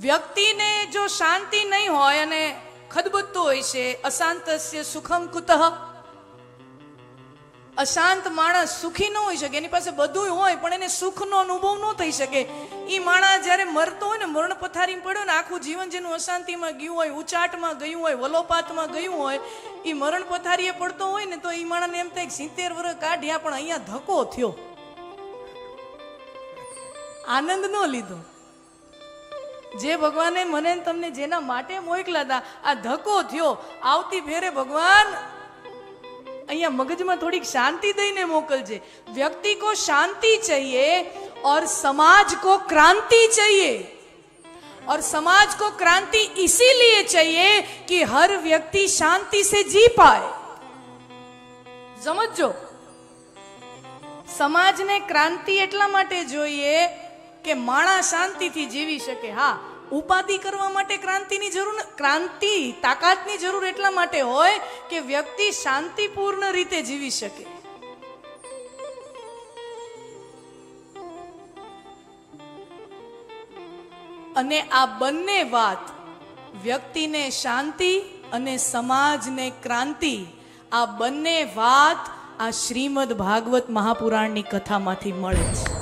વ્યક્તિને જો શાંતિ નહીં હોય અને ખદબદતું હોય છે, અશાંતસ્ય સુખમ કુતઃ. અશાંત માણસ સુખી ન હોઈ શકે, એની પાસે બધું હોય, પણ એને સુખનો અનુભવ ન થઈ શકે. એ માણસ જ્યારે મરતો હોય ને, મરણ પથારી પડ્યો ને, આખું જીવન જેનું અશાંતિમાં ગયું હોય, ઉચાટમાં ગયું હોય, વલોપાતમાં ગયું હોય એ મરણ પથારીએ પડતો હોય ને, તો એ માણસને એમ થાય સિત્તેર વર્ષ કાઢ્યા, પણ અહીંયા ધક્કો થયો. આનંદ ન લીધો. જે ભગવાને મને તમને જેના માટે મોકલ્યા હતા આ ધક્કો થયો. આવતી ફેરે ભગવાન અહીંયા મગજમાં થોડીક શાંતિ દઈને મોકલજે. વ્યક્તિ કો શાંતિ ચાહીએ ઓર સમાજ કો ક્રાંતિ ચાહીએ. ઓર સમાજ કો ક્રાંતિ इसीलिए चाहिए કે હર વ્યક્તિ શાંતિ સે જી પાય. સમજજો? સમાજને ક્રાંતિ એટલા માટે જોઈએ કે માણસ શાંતિથી જીવી શકે. હા, ઉપાધિ કરવા માટે ક્રાંતિની જરૂર ક્રાંતિ, તાકાતની જરૂર એટલા માટે હોય કે વ્યક્તિ શાંતિપૂર્ણ રીતે જીવી શકે. અને આ બંને વાત, વ્યક્તિને શાંતિ અને સમાજને ક્રાંતિ, આ બંને વાત આ શ્રીમદ ભાગવત મહાપુરાણની કથામાંથી મળે છે.